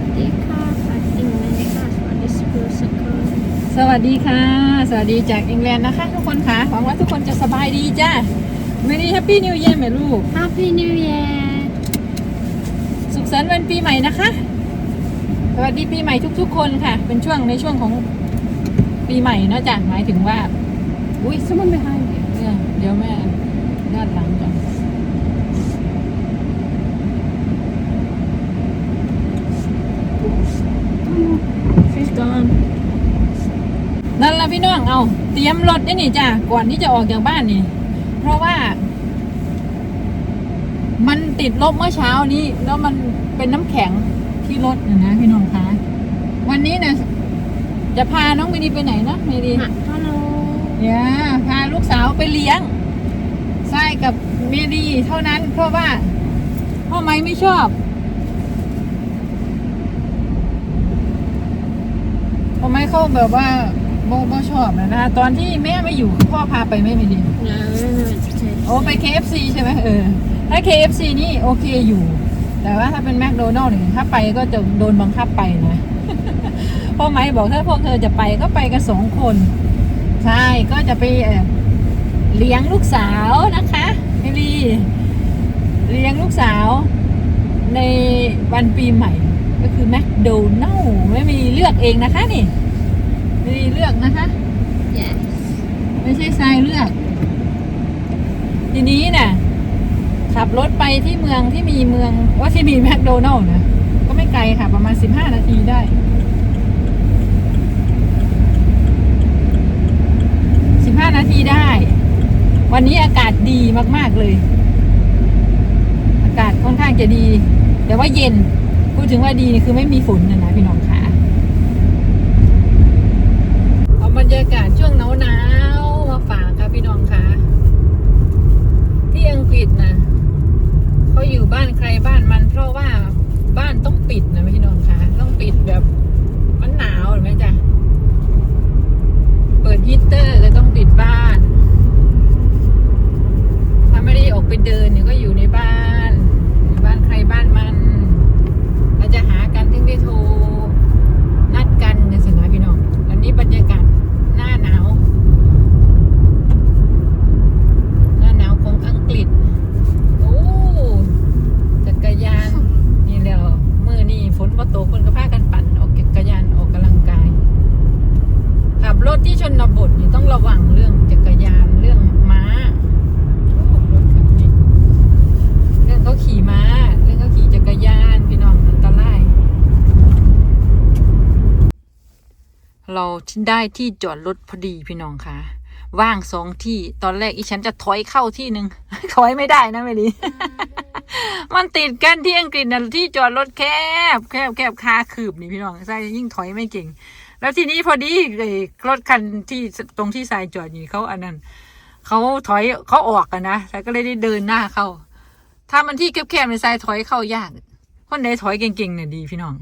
วัสดีค่ะฝากอิงเลยค่ะสวัสดีสกูสกุลสวัสดีค่ะ สวัสดีจากอังกฤษนะคะ ทุกคนค่ะหวังว่าทุกคนจะสบายดีจ้าไม่ได้แฮปปี้นิวเยียร์ไหมลูก Happy New Year สุขสันต์วันปีใหม่นะคะ สวัสดีปีใหม่ทุก ๆ คนค่ะ เป็นช่วงในช่วงของปีใหม่เนอะจ้ะหมายถึงว่า อุ้ย someone behind you เนี่ยเดี๋ยวแม่ด้านหลังก่อน She's gone นั่นละ พี่น้องเอา เตรียมรถได้นี่จ้ะก่อนที่จะออกจากบ้านนี่ เพราะว่า มันติดลบเมื่อเช้านี้ แล้วมันเป็นน้ำแข็งที่รถนะนะพี่น้องคะวันนี้นะจะพาน้องมินีไปไหนนะมินี Hello เนี่ยพาลูกสาวไปเลี้ยงไส้กับเมดีเท่านั้น เพราะว่าพ่อไม้ไม่ชอบพ่อไม้เขาแบบว่า บ่บ่ชอบนะนะตอนที่แม่ไม่อยู่พ่อพาไปไม่ไม่ดี No, we don't know it's okay โอ้ไป KFC ใช่ไหมเออถ้า KFC นี่โอเคอยู่ แต่ว่าถ้าเป็นแมคโดนัลล์เนี่ยถ้าไปก็จะโดนบังคับไปนะพ่อไม้บอกถ้าพวกเธอจะไปก็ไปกันสองคน ใช่ก็จะไปเอ่อเลี้ยงลูกสาวนะคะมิลีเลี้ยงลูกสาวในวันปีใหม่ ก็คือแมคโดนัลล์ไม่มีเลือกเองนะคะนี่ ไม่มีเลือกนะคะ Yes ไม่ใช่ทรายเลือก ทีนี้น่ะ ขับรถไปที่เมืองที่มีเมืองว่าที่มีแมคโดนัลล์นะก็ไม่ไกลค่ะ ประมาณสิบห้านาทีได้สิบห้านาทีได้ วันนี้อากาศดีมาก ๆ เลย อากาศค่อนข้างจะดี แต่ว่าเย็น พูดถึงว่าดีนี่คือไม่มีฝนนะนะพี่น้องค่ะ เอาบรรยากาศช่วงหนาวหนาวๆมาฝากครับพี่น้องคะที่อังกฤษนะเขาอยู่บ้านใครบ้านมัน เพราะว่าบ้านต้องปิดนะพี่น้องคะต้องปิดแบบมันหนาวเห็นไหมจ๊ะเปิดฮีตเตอร์ก็ต้องปิดบ้าน ถ้าไม่ได้ออกไปเดินเนี่ยก็อยู่ในบ้านอยู่บ้านใครบ้านมันเราจะหากันถึงได้โทร นัดกันเนี่ยสินะพี่น้อง อันนี้บรรยากาศหน้าหนาว หน้าหนาวของอังกฤษ โอ้จักรยาน นี่แล้วมือนี่ฝนมาตกคนก็พากันปั่นออกจักรยานออกกำลังกาย ขับรถที่ชนบทนี่ต้องระวังเรื่องจักรยานเรื่องม้าโอ้รถคันนี้เรื่องเขาขี่ม้า เรื่องเขาขี่จักรยานพี่น้องอันตราย เรา ได้ที่จอดรถพอดีพี่น้องคะว่างสองที่ตอนแรกอีฉันจะถอยเข้าที่หนึ่งถอยไม่ได้นะเมลีมันติดกันที่อังกฤษนะที่จอดรถแคบแคบแคบคาคืบนี่พี่น้องใช่ยิ่งถอยไม่เก่ง แล้วทีนี้พอดีไอ้รถคันที่ตรงที่ทรายจอดอยู่เขาอันนั้นเขาถอยเขาออกกันนะทรายก็เลยได้เดินหน้าเข้า ถ้ามันที่แคบๆในทรายถอยเข้ายากคนไหนถอยเก่งๆเนี่ยดีพี่น้อง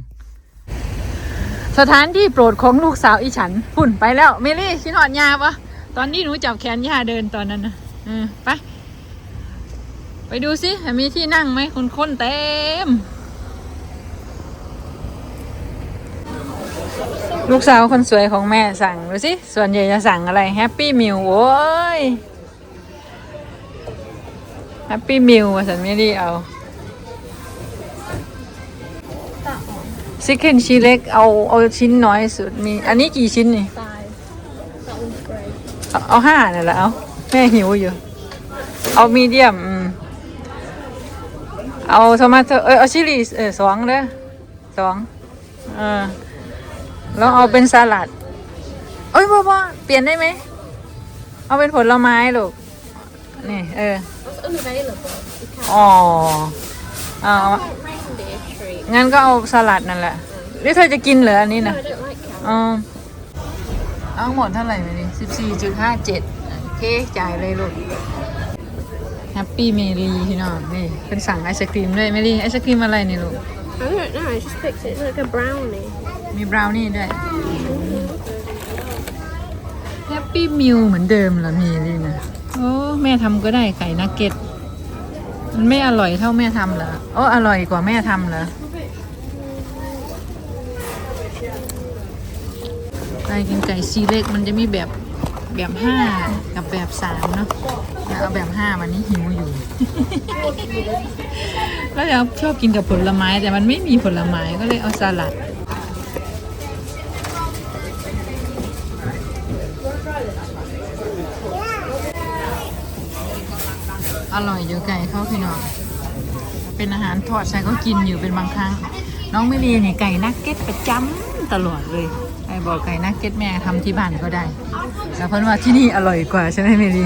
สถานที่โปรดของลูกสาวอีฉันหุ่นไปแล้วเมลี่ชินหอดยาปะตอนนี้หนูจับแขนย่าเดินตอนนั้นนะอไป ไปดูสิมีที่นั่งไหมคนคนเต็ม ลูกสาวคนสวยของแม่สั่งดูสิ ส่วนใหญ่จะสั่งอะไรแฮปปี้มิลโอ้ยแฮปปี้มิลสันไม่ได้เอา ซิกเคนชิ้นเล็กเอาเอาชิ้นน้อยสุดมี อันนี้กี่ชิ้นนี่ Five That one's great เอาเอาห้านี่นแหละเอาแม่หิวอยู่ เอามีเดียมอืมเอาโทมาโตเออเอาชิลลี่เออสองเด้อสองเออแล้วเอาเป็นสลัด เอ้ยบ่บ่เปลี่ยนได้ไหม เอาเป็นผลไม้ลูก นี่ เออ That's unavailable You can't อ๋อเอา I want reindeer treat งั้นก็เอาสลัดนั่นแหละหรือเธอจะกินเหรออันนี้ No นะ I don't like carrot อ๋อเอาหมดเท่าไหร่ไปดิสิบสี่จุดห้าเจ็ดโอเคจ่ายเลยลูกแฮปปี้เมลีพี่น้องนี่เป็นสั่งไอศครีมด้วยเมลีไอศครีมอะไรนี่ลูก I don't know I just picked it It's like a brownie มีบราวนี่ด้วยแฮปปี้มิลเหมือนเดิมเหรอเมลีนะโอ้แม่ทำก็ได้ไข่นักเก็ตมันไม่อร่อยเท่าแม่ทำเหรอโอ้อร่อยกว่าแม่ทำเหรอายกินไก่ซีเล็กมันจะมีแบบแบบห้ากับแบบสามเนาะแล้วเอาแบบห้าวันนี้หิวอยู่ แล้วเราชอบกินกับผลไม้แต่มันไม่มีผลไม้ก็เลยเอาสลัดอร่อยอยู่ไก่เขาพี่น้อง เป็นอาหารทอดใช่ก็กินอยู่เป็นบางครั้ง น้องไม่ดีนี่ไก่นักเก็ตประจำตลอดเลย บอกไก่นักเก็ตแม่ทำที่บ้านก็ได้ แล้วเพิ่นว่าที่นี่อร่อยกว่าใช่ไหมเมลี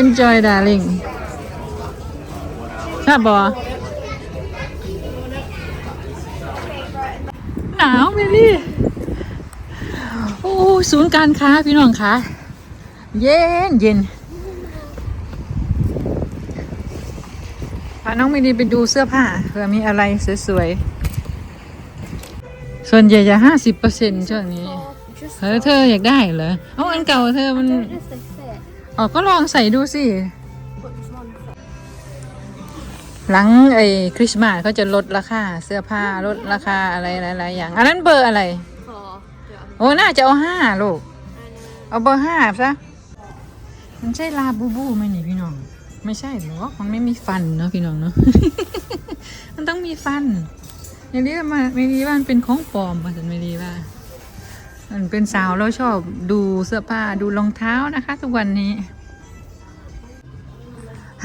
enjoy darling ชอบบอหนาวเมลี่ โอ้ศูนย์การค้าพี่น้องคะเย็นเย็นพาน้องมินีไปดูเสื้อผ้าเผื่อมีอะไรสวยๆ ส่วนใหญ่จะห้าสิบเปอร์เซ็นช่วงนี้ Just เออเธออยากได้เหรอเอาอันเก่าเธอมัน don't know if they fit. อ๋อก็ลองใส่ดูสิ But this one fit. หลังไอ้คริสต์มาสเขาจะลดราคาเสื้อผ้าลดราคาอะไรหลายๆอย่าง อันนั้นเบอร์อะไร Four. Yeah. โอ้น่าจะเอาห้าลูก I know. เอาเบอร์ห้าซะ มันใช่ลาบูบูไหมนี่พี่น้อง ไม่ใช่หรอกมันไม่มีฟันเนาะพี่น้องเนาะ มันต้องมีฟัน อย่างนี้มาไม่ดีว่ามันเป็นของปลอมมาสันไม่ดีว่า มันเป็นสาวแล้วชอบดูเสื้อผ้าดูรองเท้านะคะ ทุกวันนี้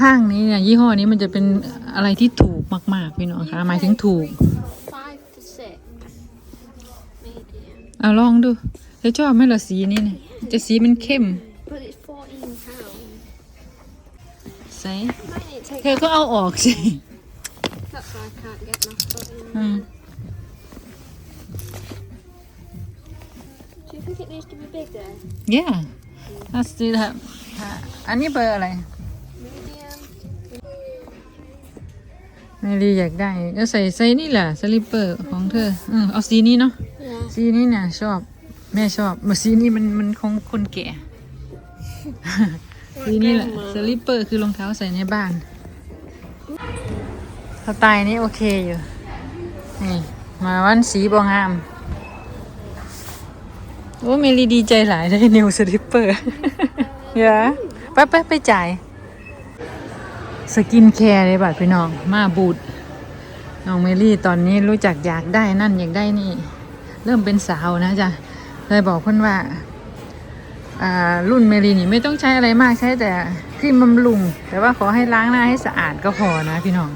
ห้างนี้เนี่ยยี่ห้อนี้มันจะเป็นอะไรที่ถูกมาก ๆ พี่น้องคะหมายถึงถูก Five to six. Medium. เอาลองดูเธอชอบไหมล่ะสีนี้เนี่ยจะสีมันเข้ม But it's fourteen pounds. ใส่ Might need to เธ take. อก็เอาออกสิ That's why I can't get my foot in. อืม Do you think it needs to be bigger? yeah let's do that อันนี้เบอร์อะไร Medium. เมลีอยากได้ก็ใส่ใส่นี่แหละสลิปเปอร์ของเธอเออเอาสีนี้เนาะ Yeah. สีนี้เนี่ยชอบ แม่ชอบมาสีนี้มันมันของคนแก่ สีนี้แหละสลิปเปอร์คือรองเท้าใส่ในบ้าน สไตล์นี้โอเคอยู่ นี่ มาวันสีบองาม โอ้เมลีดีใจหลายได้นิวสลิปเปอร์เยอะไปไปไปจ่าย สกินแคร์เลยบัดพี่น้อง มาบูดน้องเมลี่ตอนนี้รู้จักอยากได้นั่นอยากได้นี่ เริ่มเป็นสาวนะจ๊ะเลยบอกเพื่อนว่าอ่ารุ่นเมลีนี่ไม่ต้องใช้อะไรมากใช้แต่ครีมบำรุง แต่ว่าขอให้ล้างหน้าให้สะอาดก็พอนะพี่น้อง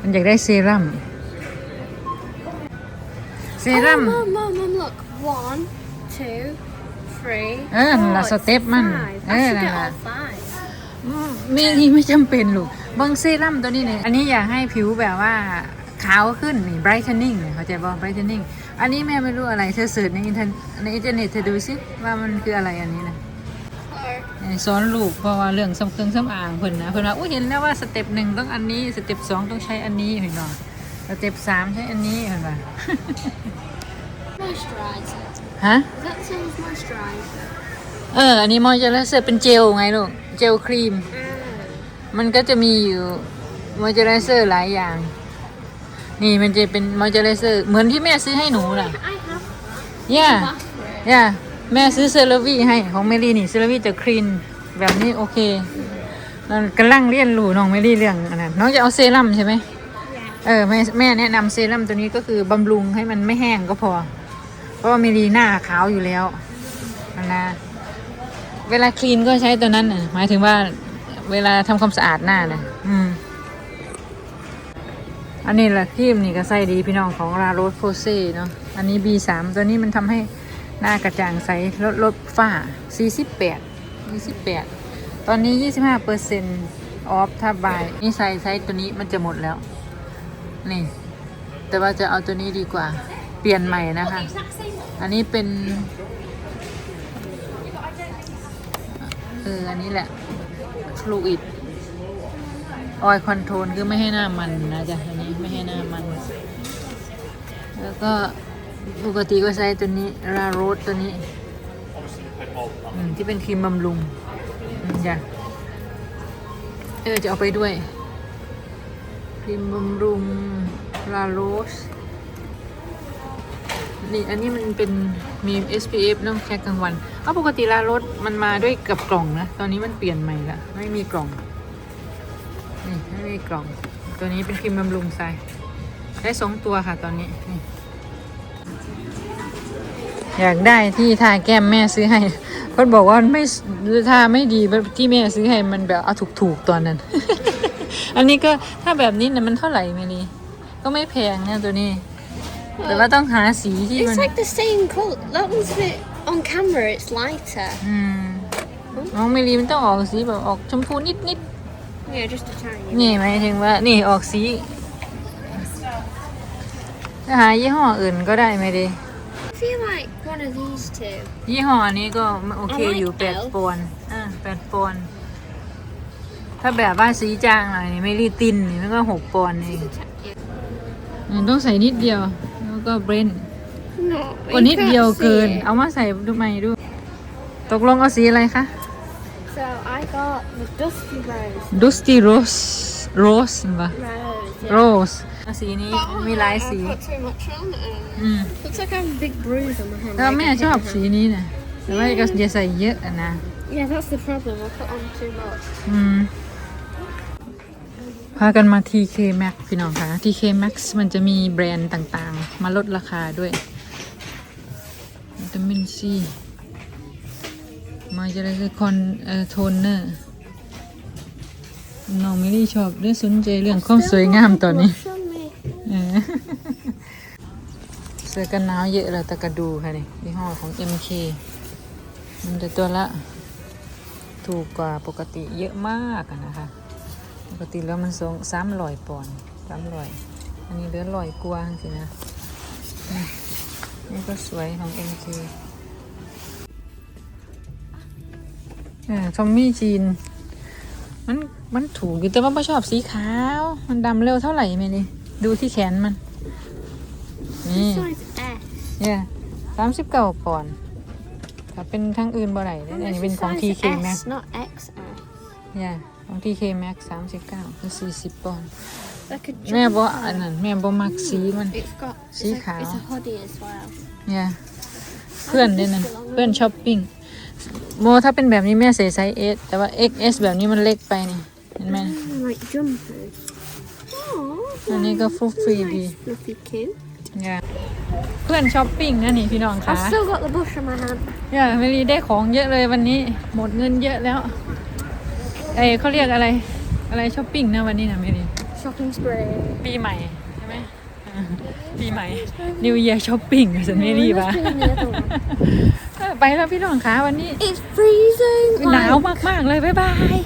มันอยากได้เซรั่ม เซรั่ม Oh, mum, mum, mum, look. One, two, three. เออนั่นล่ะ four. สเต็ปมัน Five. เอ I อ should นั่น get ล่ะ all five. เมลีไม่จำเป็นลูกเบางเซรั่มตัวนี้เนี่ยอันนี้อยากให้ผิวแบบว่าขาวขึ้นนี่ brightening เนี่ยเขาใจบอก brightening อันนี้แม่ไม่รู้อะไร เธอเสิร์ชในอินเทอร์ในอินเทอร์เน็ตเธอดูสิว่ามันคืออะไรอันนี้นะ Or นี่ สอนลูกเพราะว่าเรื่องสำเครื่องสำอางเพิ่นนะเพิ่นว่าอุ้ยเห็นแล้วว่าสเต็ปหนึ่งต้องอันนี้สเต็ปสองต้องใช้อันนี้เห็นบ่สเต็ปสามใช้อันนี้เห็นบ่ moisturizer. ฮะ Is that the same as moisturizer? เอออันนี้มอยเจอร์เซอร์เป็นเจลไงลูกเจลครีม มันก็จะมีอยู่มอยเจอร์เซอร์หลายอย่าง นี่มันจะเป็นมอยเจอร์เซอร์เหมือนที่แม่ซื้อให้หนูน่ะ I have แม่ซื้อเซรวีให้ของเมลี่นี่เซรวีจะคลีนแบบนี้โอเคเรากำลังเรียนรู้น้องเมลี่เรื่องอันนั้นน้องจะเอาเซรั่มใช่ไหมเออแม่แม่แนะนำเซรั่มตัวนี้ก็คือบำรุงให้มันไม่แห้งก็พอ เพราะว่าเมลีหน้าขาวอยู่แล้วนะเวลาคลีนก็ใช้ตัวนั้นน่ะหมายถึงว่าเวลาทำความสะอาดหน้าน่ะอืมอันนี้แหละครีมนี่ก็ใส่ดีพี่น้องของราโรสโพเซ่เนาะอันนี้ B3 ตัวนี้มันทำให้ หน้ากระจ่างใสลดลดฝ้า 48 28 ตอนนี้ 25เปอร์เซ็นต์ออฟถ้าบายนี่ใส่ใช้ตัวนี้มันจะหมดแล้ว นี่ แต่ว่าจะเอาตัวนี้ดีกว่า เปลี่ยนใหม่นะคะ อันนี้เป็น เออ อันนี้แหละฟลูอิดออยคอนโทรลคือไม่ให้หน้ามันนะจ๊ะอันนี้ไม่ให้หน้ามัน แล้วก็ ปกติก็ใช้ตัวนี้ราโรสตัวนี้อืมที่เป็นครีมบำรุงอืมจ้ะเออจะเอาไปด้วย ครีมบำรุงลาโรสนี่อันนี้มันเป็นมี SPF เนอะแค่กลางวันเอาปกติล้วรถมันมาด้วยกับกล่องนะ ตอนนี้มันเปลี่ยนใหม่ละไม่มีกล่อง นี่ไม่มีกล่อง ตัวนี้เป็นครีมบำรุงใส่ได้สองตัวค่ะตอนนี้นี่ อยากได้ที่ทาแก้มแม่ซื้อให้คนบอกว่าไม่ทาไม่ดีแบบที่แม่ซื้อให้มันแบบเอาถูกๆตอนนั้น อันนี้ก็ถ้าแบบนี้เนี่ยมันเท่าไหร่เมลีก็ไม่แพงเนี่ยตัวนี้ แต่ว่าต้องหาสีที่มัน It's like the same colour. That one's a bit on camera. It's lighter. อืมน้องเมลีมันต้องออกสีแบบออกชมพูนิดนิด Yeah, just a tiny. ๆนี่หมายถึงว่านี่ออกสีจะ หายี่ห้ออื่นก็ได้ไหมดี I feel like one of these two. ยี่ห้ออันนี้ก็โอเค I like อยู่แปด Elf ปอนด์อ่าแปดปอนด์ถ้าแบบว่าสีจางหน่อยนี่ไม่รีตินนี่มันก็หกปอนด์เอง Yeah. อืมต้องใส่นิดเดียว แล้วก็เบรน No, กว่านิดเดียวเกินเอามาใส่ดูไหมดู ตกลงเอาสีอะไรคะ So I got the dusty rose. ดุสตี้ โรสโรสปะ Rose. โรสสีนี้มีหลายสี I put too much on. Um, อืม looks like I have a big bruise on my hand. แล้ว like แม่ I ชอบ hit สี her. นี้นะแต่ว่าก็อย่าใส่เยอะอะนะ Yeah, that's the problem. I put on too much. อืม พากันมา TK Max พี่น้องคะ TK Max มันจะมีแบรนด์ต่างๆ มาลดราคาด้วยวิตามินซีมาจะได้คือคอนเอ่อโทนเนอร์ น้องไม่ได้ชอบได้สนใจเรื่องความสวยงามตอนนี้เออเสื้อกันหนาวเยอะแล้วแต่กระดูค่ะนี่ยี่ห้อของ MK มันจะตัวละ ถูกกว่าปกติเยอะมากนะคะ ปกติแล้วมันสองสามร้อยปอนสามร้อย อันนี้เหลือร้อยกว่าสินะนี่นี่ก็สวยของ MK เออทอมมี่จีน มันมันถูกอยู่แต่ว่าไม่ชอบสีขาว มันดำเร็วเท่าไหร่ไม่นี่ดูที่แขนมัน นี่ This size S. เนี่ยสามสิบเก้าปอนด์ถ้าเป็นทั้งอื่นบ่ได้เด้อ And อัน this นี้เป็น is ของ size TK Max S, not XS. เนี่ยของ TK Max สามสิบเก้าคือสี่สิบปอนด์ Like a แม่บ่ jumper. อันนั้นแม่บ่มักสีมัน It's got. It's, See like, how? it's a hoodie as well. เนี่ยเพื่อนเนี่ยนั่นเพื่อนช้อปปิ้ง โมถ้าเป็นแบบนี้แม่ใส่ไซส์ S แต่ว่า XS แบบนี้มันเล็กไปนี่เห็นไหม Mm, like jumpers. Oh, อันนี้ก็ฟรุฟรีดี fluffy cute. เนี่ยเพื่อนช้อปปิ้งนะนี่พี่น้องคะ I've still got the bush in my hand. เนี่ยเมลีได้ของเยอะเลยวันนี้ หมดเงินเยอะแล้วไอเขาเรียกอะไรอะไรช้อปปิ้งนะวันนี้นะเมลี Shopping spree. ปีใหม่ใช่ไหมอ่าปีใหม่ New Year Shopping สันเมลีปะ Let's be in the other one. เออไปแล้วพี่น้องคะวันนี้ It's freezing. หนาว like- มากๆเลย บ๊ายบาย